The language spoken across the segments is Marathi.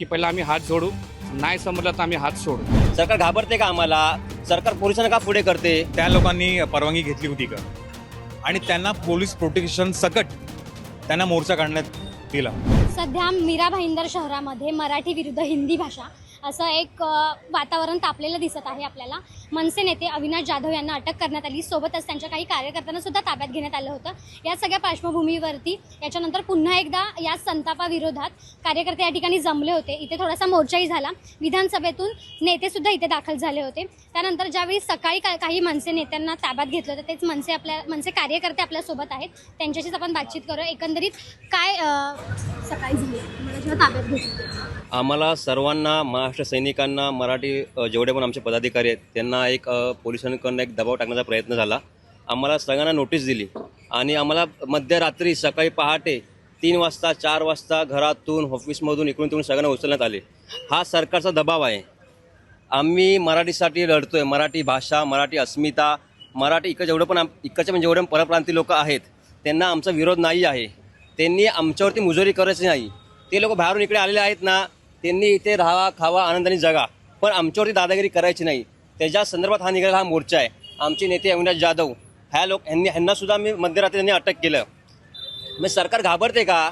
की पहिला आम्ही हात जोडू. नाही समजलं तर आम्ही हात सोडू. सरकार घाबरते का आम्हाला? सरकार पोलिसांना का पुढे करते? त्या लोकांनी परवानगी घेतली होती का? आणि त्यांना पोलीस प्रोटेक्शन सकट त्यांना मोर्चा काढण्यात दिला. सध्या मीरा भाईंदर शहरामध्ये मराठी विरुद्ध हिंदी भाषा असं एक वातावरण तापलेलं दिसत आहे आपल्याला. मनसे नेते अविनाश जाधव यांना अटक करण्यात आली. सोबतच त्यांच्या काही कार्यकर्त्यांना सुद्धा ताब्यात घेण्यात आलं होतं. या सगळ्या पार्श्वभूमीवरती याच्यानंतर पुन्हा एकदा या संतापाविरोधात कार्यकर्ते या ठिकाणी जमले होते. इथे थोडासा मोर्चाही झाला. विधानसभेतून नेतेसुद्धा इथे दाखल झाले होते. त्यानंतर ज्यावेळी सकाळी का काही मनसे नेत्यांना ताब्यात घेतलं होतं तेच मनसे आपल्या मनसे कार्यकर्ते आपल्यासोबत आहेत. त्यांच्याशीच आपण बातचीत करू. एकंदरीत काय सकाळी झाली? जेव्हा ताब्यात घेतलं आम्हाला सर्वांना महाराष्ट्र सैनिकांना मराठी जेवढे पण आमचे पदाधिकारी आहेत त्यांना एक पोलिसांकडनं एक दबाव टाकण्याचा प्रयत्न झाला. आम्हाला सगळ्यांना नोटीस दिली. आणि आम्हाला मध्यरात्री सकाळी पहाटे तीन वाजता चार वाजता घरातून ऑफिसमधून इकडून तिकडून सगळ्यांना उचलण्यात आले. हा सरकारचा दबाव आहे. आम्ही मराठीसाठी लढतोय. मराठी भाषा मराठी अस्मिता मराठी इकडे जेवढं पण आम- इकडचे पण जेवढे परप्रांती लोक आहेत त्यांना आमचा विरोध नाही आहे. त्यांनी आमच्यावरती मुजोरी करायची नाही. ते लोक बाहेरून इकडे आलेले आहेत ना त्यांनी इथे राहावा खावा आनंदाने जगा. पण आमच्यावरती दादागिरी करायची नाही. त्याच्या संदर्भात हा निघाला हा मोर्चा आहे. आमचे नेते अविनाश जाधव ह्या लोक ह्यांनी ह्यांनासुद्धा मी मध्यरात्री त्यांनी अटक केलं. मग सरकार घाबरते का?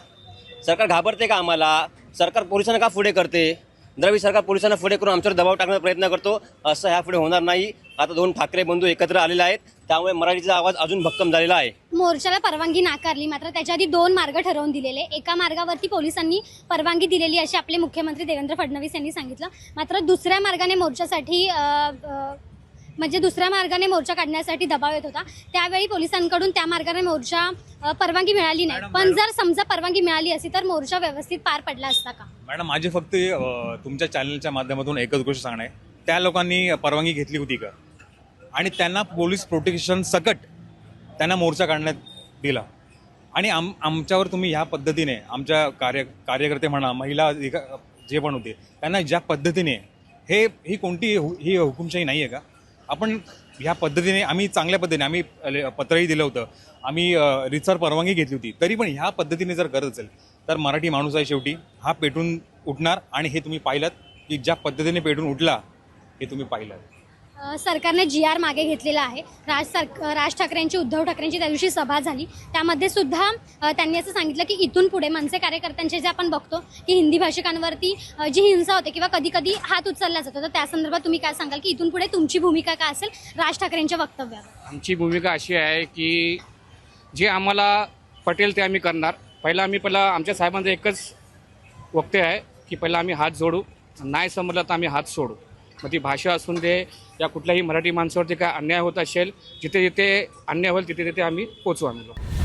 सरकार घाबरते का आम्हाला? सरकार पोलिसांना का पुढे करते? द्रवी सरकार पोलिसांना पुढे करून आमच्यावर दबाव टाकण्याचा प्रयत्न करतो. असं ह्या पुढे होणार नाही. आता दोन ठाकरे बंधू एकत्र आलेले आहेत. त्यामुळे मराठीचा आवाज अजून भक्कम झालेला आहे. मोर्चाला परवानगी नाकारली. मात्र त्याच्या आधी दोन मार्ग ठरवून दिलेले. एका मार्गावरती पोलिसांनी परवानगी दिलेली अशी आपले मुख्यमंत्री देवेंद्र फडणवीस यांनी सांगितलं. मात्र दुसऱ्या मार्गाने मोर्चासाठी अ, अ, म्हणजे दुसऱ्या मार्गाने मोर्चा काढण्यासाठी दबाव येत होता. त्यावेळी पोलिसांकडून त्या मार्गाने मोर्चा परवानगी मिळाली नाही. पण जर समजा परवानगी मिळाली असती तर मोर्चा व्यवस्थित पार पडला असता का? मॅडम माझी फक्त तुमच्या चॅनलच्या माध्यमातून एकच गोष्ट सांगणं. आहे त्या लोकांनी परवानगी घेतली होती का? आणि त्यांना पोलीस प्रोटेक्शन सकट त्यांना मोर्चा काढण्यात दिला. आणि आम आमच्यावर तुम्ही ह्या पद्धतीने आमच्या कार्य कार्यकर्ते म्हणा महिला जे पण होते त्यांना ज्या पद्धतीने हे ही कोणती हु- ही हुकुमशाही नाही आहे का? आपण ह्या पद्धतीने आम्ही चांगल्या पद्धतीने आम्ही ले- पत्रही दिलं होतं. आम्ही रितसर परवानगी घेतली होती. तरी पण ह्या पद्धतीने जर करत असेल तर मराठी माणूस आहे शेवटी. हा पेटून उठणार आणि हे तुम्ही पाहिलं की ज्या पद्धतीने पेटून उठला हे तुम्ही पाहिलं सरकारने जी आर मागे घेतलेला आहे. राज सर राज ठाकरेंची उद्धव ठाकरेंची त्या दिवशी सभा झाली. त्यामध्ये सुद्धा त्यांनी असं सांगितलं की इथून पुढे मनसे कार्यकर्त्यांचे जे आपण बघतो की हिंदी भाषिकांवरती जी हिंसा होते किंवा कधी कधी हात उचलला जातो तर त्या संदर्भात तुम्ही काय सांगाल की इथून पुढे तुमची भूमिका काय असेल राज ठाकरेंच्या वक्तव्यावर? आमची भूमिका अशी आहे की जे आम्हाला पटेल ते आम्ही करणार. पहिला आम्ही पहिला आमच्या साहेबांचं एकच वक्तव्य आहे की पहिला आम्ही हात जोडू. नाही समजलं तर आम्ही हात सोडू. मग ती भाषा असून दे या कुठल्याही मराठी माणसावरती काय अन्याय होत असेल जिथे जिथे अन्याय होईल तिथे तिथे आम्ही पोचू आम्ही लोक.